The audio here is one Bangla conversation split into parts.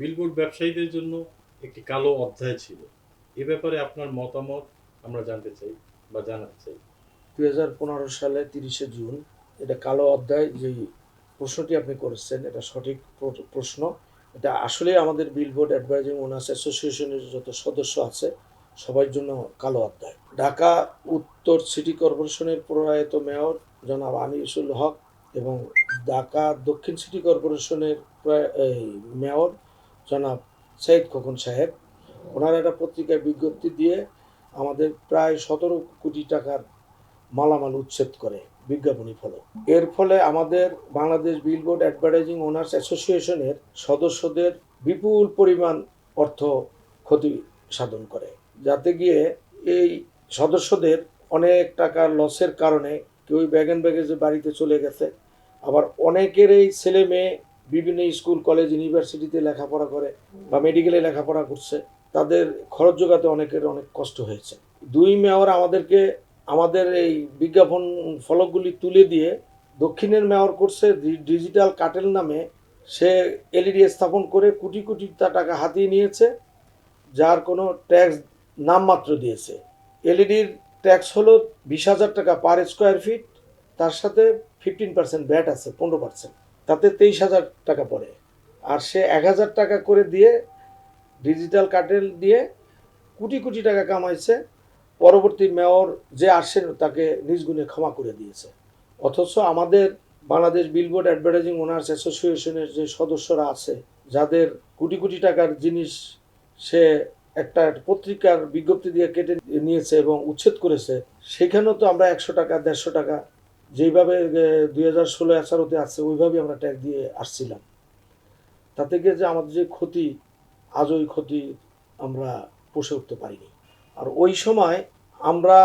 বিলবোর্ড ব্যবসায়ীদের জন্য একটি কালো অধ্যায় ছিল। এ ব্যাপারে আপনার মতামত আমরা জানতে চাই বা জানাতে চাই। দুই হাজার পনেরো সালে তিরিশে জুন এটা কালো অধ্যায় যে প্রশ্নটি আপনি করেছেন, এটা সঠিক প্রশ্ন। এটা আসলে আমাদের বিলবোর্ড অ্যাডভাইজিং ওনার্স অ্যাসোসিয়েশনের যত সদস্য আছে সবার জন্য কালো অধ্যায়। ঢাকা উত্তর সিটি কর্পোরেশনের প্রয়াত মেয়র জনাব আনিসুল হক এবং ঢাকা দক্ষিণ সিটি কর্পোরেশনের মেয়র জনাব সৈয়দ খোকন সাহেব। ওনারা একটা পত্রিকায় বিজ্ঞপ্তি দিয়ে আমাদের প্রায় সতেরো কোটি টাকার মালামাল উচ্ছেদ করে, বিজ্ঞাপনী ফলে। এর ফলে আমাদের বাংলাদেশ বিলবোর্ড অ্যাডভার্টাইজিং ওনার্স অ্যাসোসিয়েশনের সদস্যদের বিপুল পরিমাণ অর্থ ক্ষতি সাধন করে, যাতে গিয়ে এই সদস্যদের অনেক টাকা লসের কারণে কেউ ব্যাগেন ব্যাগেজে বাড়িতে চলে গেছে। আবার অনেকের এই ছেলে মেয়ে বিভিন্ন স্কুল, কলেজ, ইউনিভার্সিটিতে লেখাপড়া করে বা মেডিকেলে লেখাপড়া করছে। তাদের খরচ যোগাতে অনেকের অনেক কষ্ট হয়েছে। দুই মেয়র আমাদেরকে, আমাদের এই বিজ্ঞাপন ফলকগুলি তুলে দিয়ে দক্ষিণের মেয়র করছে ডিজিটাল কাটেল নামে। সে এলইডি স্থাপন করে কোটি কোটি টাকা হাতিয়ে নিয়েছে, যার কোনো ট্যাক্স নামমাত্র দিয়েছে। এলইডির ট্যাক্স হলো বিশ হাজার টাকা পার স্কোয়ার ফিট, তার সাথে ফিফটিন পার্সেন্ট ব্যাট আছে, পনেরো পার্সেন্ট তাতে তেইশ হাজার টাকা পড়ে। আর সে এক হাজার টাকা করে দিয়ে ডিজিটাল কাটেল দিয়ে কোটি কোটি টাকা কামাইছে। পরবর্তী মেয়র যে আসেন তাকে নিজ গুণে ক্ষমা করে দিয়েছে। অথচ আমাদের বাংলাদেশ বিলবোর্ড অ্যাডভার্টাইজিং ওনার্স অ্যাসোসিয়েশনের যে সদস্যরা আছে, যাদের কোটি কোটি টাকার জিনিস সে একটা পত্রিকার বিজ্ঞপ্তি দিয়ে কেটে নিয়েছে এবং উচ্ছেদ করেছে, সেখানেও তো আমরা একশো টাকা, দেড়শো টাকা যেইভাবে দুই হাজার ষোলো এসারোতে আসছে ওইভাবেই আমরা ট্যাগ দিয়ে আসছিলাম। তাতে গিয়ে যে আমাদের যে ক্ষতি আজ ওই ক্ষতি আমরা পুষে উঠতে পারিনি। আর ওই সময় আমরা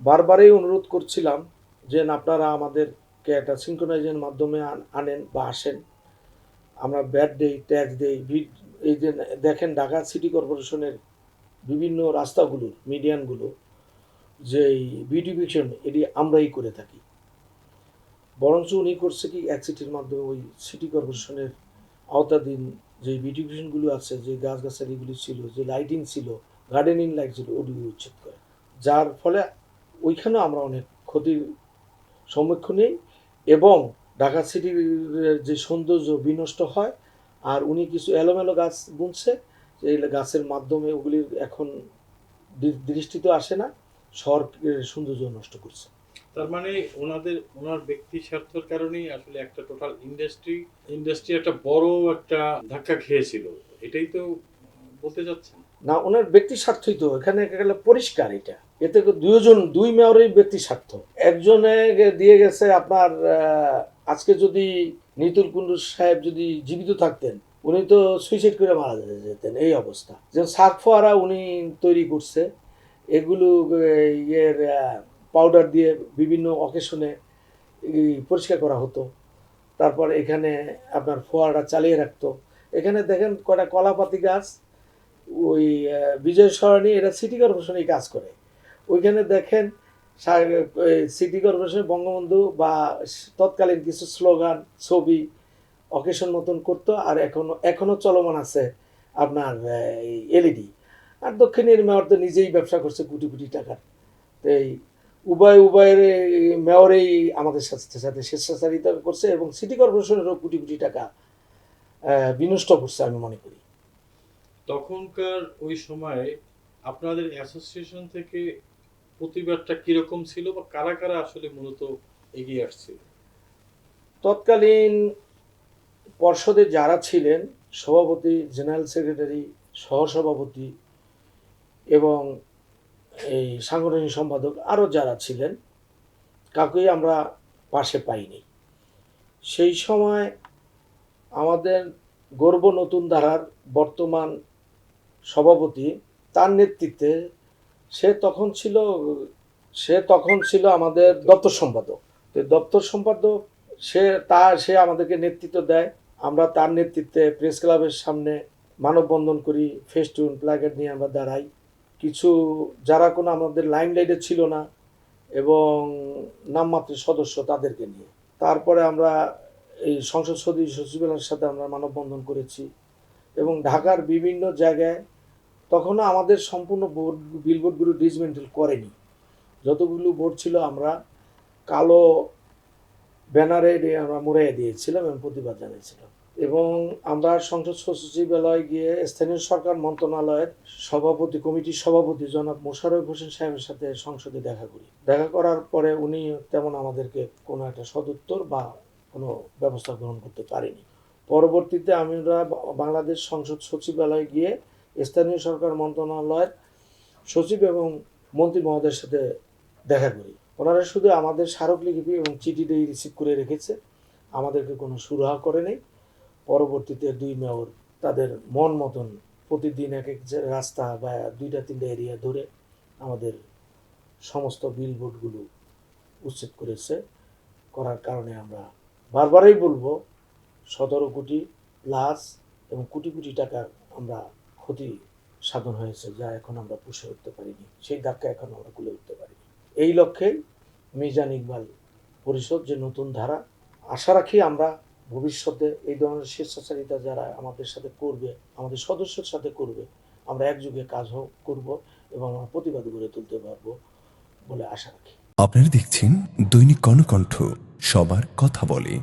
বারবারই অনুরোধ করছিলাম যে আপনারা আমাদেরকে একটা সিঙ্ক্রোনাইজের মাধ্যমে আনেন বা আসেন। আমরা ব্যাট দেই ট্যাক্স দেই এই যে দেখেন ঢাকা সিটি কর্পোরেশনের বিভিন্ন রাস্তাগুলো মিডিয়ানগুলো যে বিউটিফিকেশন, এটি আমরাই করে থাকি। বরঞ্চ উনি করছে কি, এক সিটির মাধ্যমে ওই সিটি কর্পোরেশনের আওতাধীন যে বিউটিফিকেশনগুলো আছে, যে গাছগাছালিগুলি ছিল, যে লাইটিং ছিল গার্ডেনিং লাইট ছিল, ওগুলি উচ্ছেদ করে। যার ফলে ওইখানেও আমরা অনেক ক্ষতির সম্মুখীন হই এবং ঢাকা সিটির যে সৌন্দর্য বিনষ্ট হয়, আর উনি কিছু এলোমেলো গাছ বুনছে, এই গাছের মাধ্যমে ওগুলির এখন দৃষ্টিতে আসে না শহরের সৌন্দর্য নষ্ট করছে। তার মানে ওনাদের, ওনার ব্যক্তি স্বার্থের কারণেই আসলে একটা টোটাল ইন্ডাস্ট্রি ইন্ডাস্ট্রি একটা বড় একটা ধাক্কা খেয়েছিল। এটাই তো বলতে চাচ্ছেন? না, ওনার ব্যক্তি স্বার্থই তো, এখানে গেলে পরিষ্কার এটা। এতে দুইজন, দুই মেয়রের ব্যক্তি স্বার্থ। একজনে দিয়ে গেছে আপনার আজকে যদি নিতুল কুন্ডু সাহেব যদি জীবিত থাকতেন, উনি তো সুইসাইড করে মারা যেতেন, এই অবস্থা। যেমন সার্ক ফোয়ারা উনি তৈরি করছে, এগুলো ইয়ের পাউডার দিয়ে বিভিন্ন অকেশনে পরিষ্কার করা হতো। তারপর এখানে আপনার ফোয়ারা চালিয়ে রাখতো। এখানে দেখেন কটা কলাপাতি গাছ, ওই বিজয় সরণি এরা সিটি কর্পোরেশনেই কাজ করে। ওইখানে দেখেন সিটি কর্পোরেশন বঙ্গবন্ধু বা তৎকালীন কিছু স্লোগান ছবি অকেশন মতন করতো আর এখনও এখনও চলমান আছে আপনার এলইডি আর দক্ষিণের মেয়র তো নিজেই ব্যবসা করছে কোটি কোটি টাকার। তো এই উভয় উভয়ের মেয়রেই আমাদের সাথে সাথে স্বেচ্ছাচারিতা করছে এবং সিটি কর্পোরেশনেরও কোটি কোটি টাকা বিনষ্ট করছে আমি মনে করি। তখনকার ওই সময়ে আপনাদের অ্যাসোসিয়েশন থেকে প্রতিবাদটা কীরকম ছিল বা কারা কারা আসলে মূলত এগিয়ে আসছিল? তৎকালীন পর্ষদে যারা ছিলেন সভাপতি জেনারেল সেক্রেটারি সহসভাপতি এবং এই সাংগঠনিক সম্পাদক আরও যারা ছিলেন, কাউকেই আমরা পাশে পাইনি। সেই সময় আমাদের গর্ব নতুন ধারার বর্তমান সভাপতি, তার নেতৃত্বে সে তখন ছিল, সে তখন ছিল আমাদের দপ্তর সম্পাদক। তো দপ্তর সম্পাদক, সে তা, সে আমাদেরকে নেতৃত্ব দেয়। আমরা তার নেতৃত্বে প্রেস ক্লাবের সামনে মানববন্ধন করি, ফেস্টুন প্ল্যাকেট নিয়ে আমরা দাঁড়াই। কিছু, যারা কোনো আমাদের লাইন লাইটে ছিল না এবং নামমাত্র সদস্য তাদেরকে নিয়ে। তারপরে আমরা এই সংসদ সদস্য সচিবালয়ের সাথে আমরা মানববন্ধন করেছি এবং ঢাকার বিভিন্ন জায়গায় তখনও আমাদের সম্পূর্ণ বোর্ড বিলবোর্ডগুলো ডিসমেন্টেল করেনি। যতগুলো বোর্ড ছিল আমরা কালো ব্যানারে আমরা মুড়াইয়ে দিয়েছিলাম এবং প্রতিবাদ জানিয়েছিলাম এবং আমরা সংসদ সচিবালয়ে গিয়ে স্থানীয় সরকার মন্ত্রণালয়ের সভাপতি, কমিটির সভাপতি জনাব মোশাররফ হোসেন সাহেবের সাথে সংসদে দেখা করি। দেখা করার পরে উনি তেমন আমাদেরকে কোনো একটা সদুত্তর বা কোনো ব্যবস্থা গ্রহণ করতে পারেনি। পরবর্তীতে আমরা বাংলাদেশ সংসদ সচিবালয়ে গিয়ে স্থানীয় সরকার মন্ত্রণালয়ের সচিব এবং মন্ত্রী মহোদয়ের সাথে দেখা করি। ওনারা শুধু আমাদের স্মারকলিপি এবং চিঠিটাই রিসিভ করে রেখেছে। আমাদেরকে কোনো সুরাহা করে নেই। পরবর্তীতে দুই মেয়র তাদের মন মতন প্রতিদিন এক এক রাস্তা বা দুইটা তিনটা এরিয়া ধরে আমাদের সমস্ত বিলবোর্ডগুলো উচ্ছেদ করেছে। করার কারণে আমরা বারবারই বলব, সতেরো কোটি প্লাস এবং কোটি কোটি টাকার আমরা ক্ষতি সাধন হয়েছে যা এখন আমরা পুষে উঠতে পারিনি। সেই ধাক্কা এখন আমরা খুলে উঠতে পারিনি। এই লক্ষ্যে মিজান ইকবাল পরিষদ যে নতুন ধারা, আশা রাখি আমরা ভবিষ্যতে এই ধরনের স্বেচ্ছাচারিতা যারা আমাদের সাথে করবে, আমাদের সদস্যের সাথে করবে, আমরা একযোগে কাজ করব এবং আমরা প্রতিবাদ গড়ে তুলতে পারব বলে আশা রাখি। আপনারা দেখছেন দৈনিক কর্ণকণ্ঠ, সবার কথা বলে।